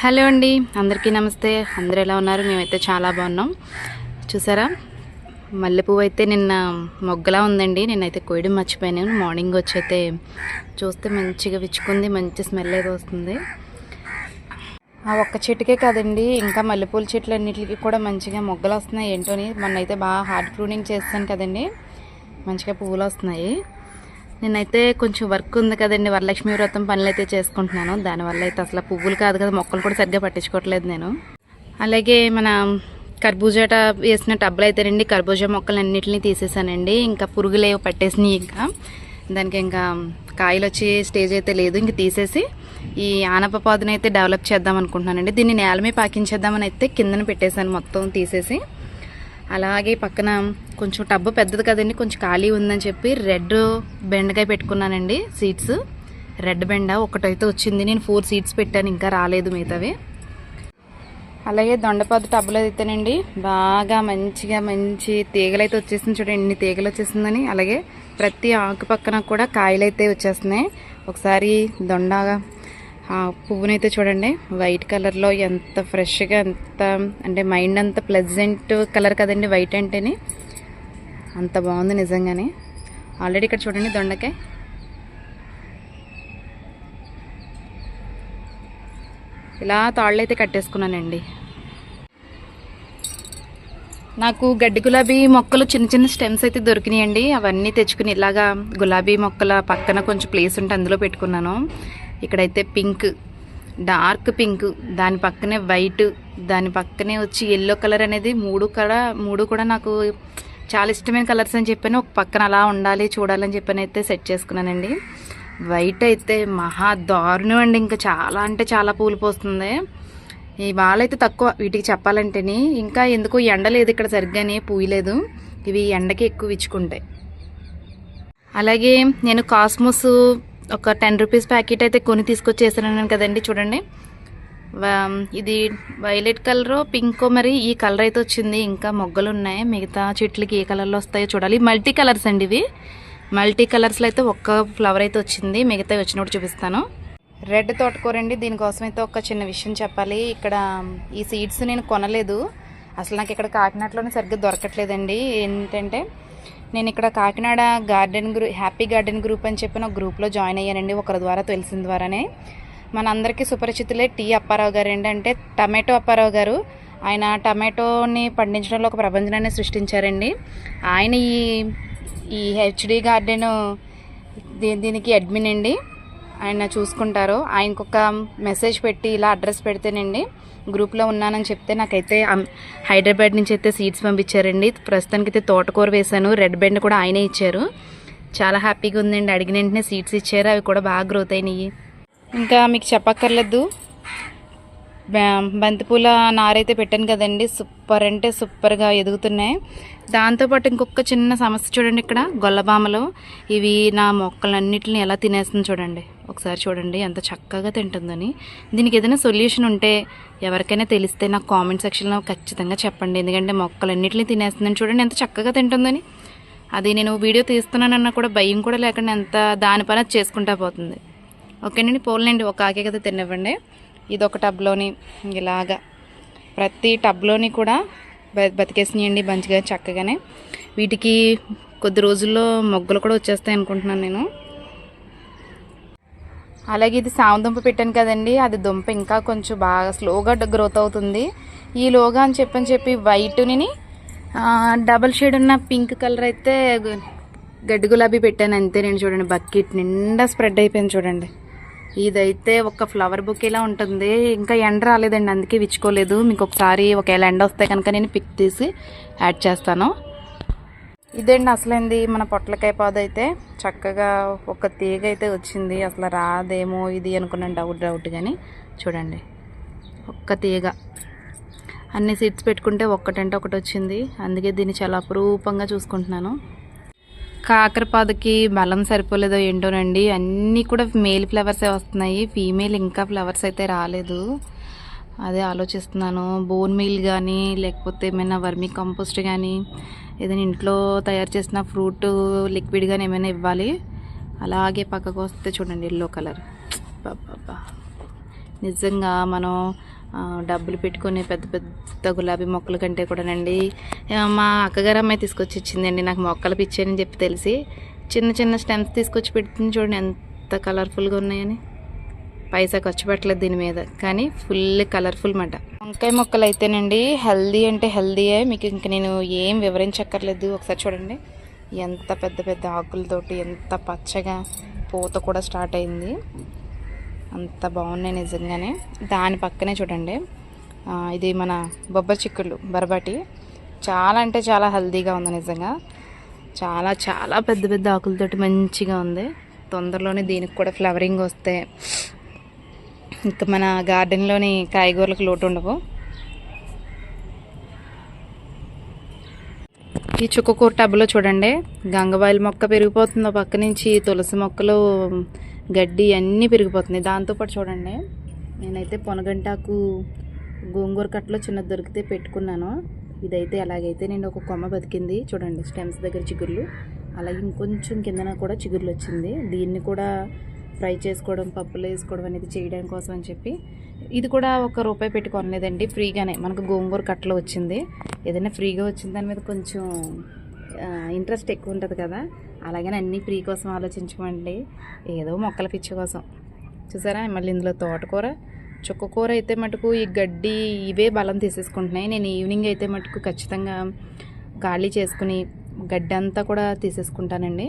Hello అండి అందరికీ నమస్తే. అందరూ ఎలా ఉన్నారు? మేమైతే చాలా బాగున్నాం. చూసారా? మల్లెపువ్వు అయితే నిన్న మొగ్గలా ఉందండి. నేనైతే కోయడం మర్చిపోయాను. మార్నింగ్ వచ్చి అయితే చూస్తే మంచిగా విచ్చుకుంది మంచి స్మెల్ అయితే వస్తుంది. ఆ ఒక్క చెట్టుకే కాదండి ఇంకా మల్లెపూల చెట్లు అన్నిటికి కూడా మంచిగా మొగ్గలు వస్తున్నాయి. ఏంటోని మొన్న అయితే బాగా హార్డ్ ప్రూనింగ్ చేస్తాను కదండి. మంచిగా పువ్వులు వస్తున్నాయి. నేనైతే కొంచెం వర్క్ ఉంది కదండి వరలక్ష్మి వ్రతం పనులు అయితే చేసుకుంటున్నాను. దానివల్ల అయితే అసలు పువ్వులు కాదు కదా మొక్కలు కూడా సరిగ్గా పట్టించుకోవట్లేదు నేను. అలాగే మన కర్బూజాట వేసిన టబ్బులు అయితేనండి కర్బూజా మొక్కలు అన్నింటినీ తీసేసానండి. ఇంకా పురుగులు ఏవో పట్టేసినాయి ఇంకా. దానికి ఇంకా కాయలు వచ్చే స్టేజ్ అయితే లేదు. ఇంక తీసేసి ఈ ఆనప పాదునైతే అయితే డెవలప్ చేద్దాం అనుకుంటున్నానండి. దీన్ని నేల మీద పాకించేద్దామని అయితే కిందన పెట్టేశాను మొత్తం తీసేసి. అలాగే పక్కన కొంచెం టబ్బు పెద్దది కదండి కొంచెం ఖాళీ ఉందని చెప్పి రెడ్ బెండకాయ పెట్టుకున్నానండి సీడ్స్. రెడ్ బెండ ఒకటైతే వచ్చింది నేను ఫోర్ సీడ్స్ పెట్టాను ఇంకా రాలేదు మిగతావి. అలాగే దొండపాదు టబ్బులో అయితేనండి బాగా మంచిగా మంచి తీగలైతే వచ్చేసింది చూడండి ఎన్ని తీగలు వచ్చేసిందని. అలాగే ప్రతి ఆకు పక్కన కూడా కాయలు అయితే వచ్చేస్తున్నాయి. ఒకసారి దొండ పువ్వునైతే చూడండి. వైట్ కలర్లో ఎంత ఫ్రెష్గా ఎంత అంటే మైండ్ అంత ప్లెజెంట్ కలర్ కదండి వైట్ అంటేనే. అంత బాగుంది నిజంగానే. ఆల్రెడీ ఇక్కడ చూడండి దొండకాయ. ఇలా తాళ్ళు అయితే కట్టేసుకున్నానండి. నాకు గడ్డి గులాబీ మొక్కలు చిన్న చిన్న స్టెమ్స్ అయితే దొరికినాయండి. అవన్నీ తెచ్చుకుని ఇలాగా గులాబీ మొక్కల పక్కన కొంచెం ప్లేస్ ఉంటే అందులో పెట్టుకున్నాను. ఇక్కడైతే పింక్ డార్క్ పింక్ దాని పక్కనే వైట్ దాని పక్కనే వచ్చి ఎల్లో కలర్ అనేది మూడు కూడా మూడు కూడా నాకు చాలా ఇష్టమైన కలర్స్ అని చెప్పాను. ఒక పక్కన అలా ఉండాలి చూడాలని చెప్పని అయితే సెట్ చేసుకున్నానండి. వైట్ అయితే మహా దారుణం అండి. ఇంకా చాలా అంటే చాలా పూలు పోస్తుంది. ఈ అయితే తక్కువ వీటికి చెప్పాలంటేని. ఇంకా ఎందుకు ఎండ లేదు ఇక్కడ సరిగ్గానే పూయలేదు ఇవి ఎండకి ఎక్కువ ఇచ్చుకుంటాయి అలాగే నేను కాస్మోస్ ఒక టెన్ రూపీస్ ప్యాకెట్ అయితే కొని తీసుకొచ్చేసాను కదండి చూడండి. వా- ఇది వైలెట్ కలర్ పింక్ మరి ఈ కలర్ అయితే వచ్చింది. ఇంకా మొగ్గలు ఉన్నాయి. మిగతా చెట్లకి ఏ కలర్లో వస్తాయో చూడాలి. మల్టీ కలర్స్ అండి ఇవి. మల్టీ కలర్స్లో అయితే ఒక్క ఫ్లవర్ అయితే వచ్చింది. మిగతా వచ్చినప్పుడు చూపిస్తాను. రెడ్ తోటకూరండి దీనికోసం అయితే ఒక చిన్న విషయం చెప్పాలి. ఇక్కడ ఈ సీడ్స్ నేను కొనలేదు. అసలు నాకు ఇక్కడ కాకినాడలోనే సరిగ్గా దొరకట్లేదండి. ఏంటంటే నేను ఇక్కడ Kakinada garden group happy garden group అని చెప్పిన గ్రూప్లో జాయిన్ అయ్యానండి. ఒకరి ద్వారా తెలిసిన ద్వారానే. మనందరికీ సుపరిచితులే టీ అప్పారావు గారు ఏంటంటే టమాటో అప్పారావు గారు. ఆయన టమాటోని పండించడంలో ఒక ప్రపంచాన్ని సృష్టించారండి. ఆయన ఈ ఈ హెచ్డి గార్డెన్ దీ- దీనికి అడ్మిన్ అండి. ఆయన చూసుకుంటారు ఆయనకు ఒక మెసేజ్ పెట్టి ఇలా అడ్రస్ పెడితేనండి గ్రూప్లో ఉన్నానని చెప్తే నాకైతే హైదరాబాద్ నుంచి అయితే సీడ్స్ పంపించారండి. ప్రస్తుతానికి అయితే తోటకూర వేశాను రెడ్ బెండ్ కూడా ఆయనే ఇచ్చారు. చాలా హ్యాపీగా ఉందండి. అడిగిన వెంటనే సీడ్స్ ఇచ్చారు అవి కూడా బాగా గ్రోత్ అయినాయి. ఇంకా మీకు చెప్పక్కర్లేదు. బంతిపూల నారైతే పెట్టాను కదండి. సూపర్ అంటే సూపర్గా ఎదుగుతున్నాయి. దాంతోపాటు ఇంకొక చిన్న సమస్య చూడండి ఇక్కడ గొల్లబామలు. ఇవి నా మొక్కలన్నిటిని ఎలా తినేస్తుంది చూడండి. ఒకసారి చూడండి ఎంత చక్కగా తింటుందని. దీనికి ఏదైనా సొల్యూషన్ ఉంటే ఎవరికైనా తెలిస్తే నాకు కామెంట్ సెక్షన్లో ఖచ్చితంగా చెప్పండి. ఎందుకంటే మొక్కలన్నిటిని తినేస్తుందని చూడండి ఎంత చక్కగా తింటుందని. అది నేను వీడియో తీస్తున్నానన్నా కూడా భయం కూడా లేకుండా ఎంత దాని పని చేసుకుంటా పోతుంది. ఓకేనండి పోలండి ఒక ఆకే కదా తినివ్వండి. ఇదొక టబ్లోని ఇలాగా. ప్రతి టబ్లోని కూడా బతికేసినాయండి మంచిగా చక్కగానే. వీటికి కొద్ది రోజుల్లో మొగ్గలు కూడా వచ్చేస్తాయి అనుకుంటున్నాను నేను. అలాగే ఇది సామదుంప పెట్టాను కదండి అది దుంప ఇంకా కొంచెం బాగా స్లోగా గ్రోత్ అవుతుంది. ఈ లోగా అని చెప్పని చెప్పి వైట్ని డబల్ షేడ్ ఉన్న పింక్ కలర్ అయితే గడ్డి గులాబీ పెట్టాను అంతే నేను చూడండి బకెట్ నిండా స్ప్రెడ్ అయిపోయింది చూడండి. ఇదైతే ఒక ఫ్లవర్ బుకేలా ఉంటుంది. ఇంకా ఎండ రాలేదండి అందుకే విచ్చుకోలేదు. మీకు ఒకసారి ఒకవేళ ఎండ వస్తే కనుక నేను పిక్ తీసి యాడ్ చేస్తాను. ఇదండి అసలేంది మన పొట్లకాయ పాదు అయితే చక్కగా ఒక తీగ అయితే వచ్చింది. అసలు రాదేమో ఇది అనుకున్నాను డౌట్ డౌట్ కానీ చూడండి ఒక్క తీగ. అన్ని సీడ్స్ పెట్టుకుంటే ఒక్కటంటే ఒకటి వచ్చింది. అందుకే దీన్ని చాలా అపురూపంగా చూసుకుంటున్నాను. కాకరపాదుకి బలం సరిపోలేదో ఏంటోనండి అన్నీ కూడా మేల్ ఫ్లవర్సే వస్తున్నాయి. ఫీమేల్ ఇంకా ఫ్లవర్స్ అయితే రాలేదు. అదే ఆలోచిస్తున్నాను. బోన్ మీల్ కానీ లేకపోతే ఏమైనా వర్మీ కంపోస్ట్ కానీ ఏదైనా ఇంట్లో తయారు చేసిన ఫ్రూట్ లిక్విడ్ కానీ ఏమైనా ఇవ్వాలి. అలాగే పక్కకు వస్తే చూడండి ఎల్లో కలర్. బాబా నిజంగా మనం డబ్బులు పెట్టుకునే పెద్ద పెద్ద గులాబీ మొక్కల కంటే కూడానండి. మా అక్కగారు అమ్మాయి తీసుకొచ్చి ఇచ్చిందండి. నాకు మొక్కలు పిచ్చాయని చెప్పి తెలిసి చిన్న చిన్న స్టెమ్స్ తీసుకొచ్చి పెడుతుంది చూడండి ఎంత కలర్ఫుల్గా ఉన్నాయని. పైసా ఖర్చు పెట్టలేదు దీని మీద కానీ ఫుల్ కలర్ఫుల్ మాట. వంకాయ మొక్కలు అయితేనండి హెల్దీ అంటే హెల్దీయే. మీకు ఇంక నేను ఏం వివరించక్కర్లేదు. ఒకసారి చూడండి. ఎంత పెద్ద పెద్ద ఆకులతోటి ఎంత పచ్చగా పూత కూడా స్టార్ట్ అయింది. అంత బాగున్నాయి నిజంగానే. దాని పక్కనే చూడండి. ఇది మన బొబ్బరి చిక్కుళ్ళు బరబాటి. చాలా అంటే చాలా హెల్దీగా ఉంది నిజంగా. చాలా చాలా పెద్ద పెద్ద ఆకులతోటి మంచిగా ఉంది. తొందరలోనే దీనికి కూడా ఫ్లవరింగ్ వస్తే ఇంకా మన గార్డెన్లోని కాయగూరలకు లోటు ఉండవు. ఈ చుక్కకూర టబ్లో చూడండి. గంగవాయిల మొక్క పెరిగిపోతుందో పక్క నుంచి తులసి మొక్కలు గడ్డి అన్నీ పెరిగిపోతున్నాయి. దాంతోపాటు చూడండి. నేనైతే పొనగంటాకు గోంగూర కట్టలో చిన్నది దొరికితే పెట్టుకున్నాను. ఇదైతే అలాగైతే నేను ఒక కొమ్మ బతికింది. చూడండి స్టెమ్స్ దగ్గర చిగుర్లు. అలాగే ఇంకొంచెం కిందన కూడా చిగుర్లు వచ్చింది. దీన్ని కూడా ఫ్రై చేసుకోవడం పప్పులు వేసుకోవడం అనేది చేయడం కోసం అని చెప్పి. ఇది కూడా ఒక రూపాయి పెట్టి కొనలేదండి. ఫ్రీగానే. మనకు గోంగూర కట్టలో వచ్చింది. ఏదైనా ఫ్రీగా వచ్చిన దాని మీద కొంచెం ఇంట్రెస్ట్ ఎక్కువ ఉంటుంది కదా. అలాగే అన్నీ ఫ్రీ కోసం ఆలోచించమండి ఏదో మొక్కల పిచ్చి కోసం. చూసారా? మళ్ళీ ఇందులో తోటకూర చుక్కకూర అయితే మటుకు ఈ గడ్డి ఇవే బలం తీసేసుకుంటున్నాయి. నేను ఈవినింగ్ అయితే మటుకు ఖచ్చితంగా ఖాళీ చేసుకుని గడ్డి అంతా కూడా తీసేసుకుంటానండి.